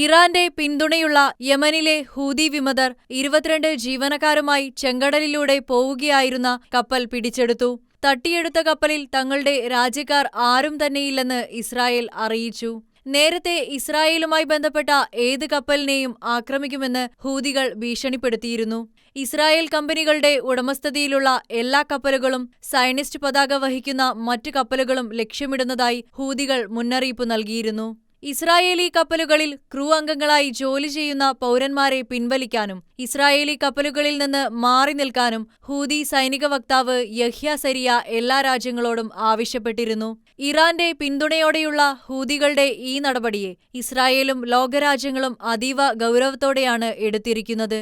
ഇറാന്റെ പിന്തുണയുള്ള യമനിലെ ഹൂതി വിമതർ ഇരുപത്തിരണ്ട് ജീവനക്കാരുമായി ചെങ്കടലിലൂടെ പോവുകയായിരുന്ന കപ്പൽ പിടിച്ചെടുത്തു. തട്ടിയെടുത്ത കപ്പലിൽ തങ്ങളുടെ രാജ്യക്കാർ ആരും തന്നെയില്ലെന്ന് ഇസ്രായേൽ അറിയിച്ചു. നേരത്തെ ഇസ്രായേലുമായി ബന്ധപ്പെട്ട ഏത് കപ്പലിനെയും ആക്രമിക്കുമെന്ന് ഹൂതികൾ ഭീഷണിപ്പെടുത്തിയിരുന്നു. ഇസ്രായേൽ കമ്പനികളുടെ ഉടമസ്ഥതയിലുള്ള എല്ലാ കപ്പലുകളും സയനിസ്റ്റ് പതാക വഹിക്കുന്ന മറ്റ് കപ്പലുകളും ലക്ഷ്യമിടുന്നതായി ഹൂതികൾ മുന്നറിയിപ്പ് നൽകിയിരുന്നു. ഇസ്രായേലി കപ്പലുകളിൽ ക്രൂ അംഗങ്ങളായി ജോലി ചെയ്യുന്ന പൗരന്മാരെ പിൻവലിക്കാനും ഇസ്രായേലി കപ്പലുകളിൽ നിന്ന് മാറി നിൽക്കാനും ഹൂതി സൈനിക വക്താവ് യഹ്യ സരിയ എല്ലാ രാജ്യങ്ങളോടും ആവശ്യപ്പെട്ടിരുന്നു. ഇറാന്റെ പിന്തുണയോടെയുള്ള ഹൂതികളുടെ ഈ നടപടിയെ ഇസ്രായേലും ലോകരാജ്യങ്ങളും അതീവ ഗൗരവത്തോടെയാണ് എടുത്തിരിക്കുന്നത്.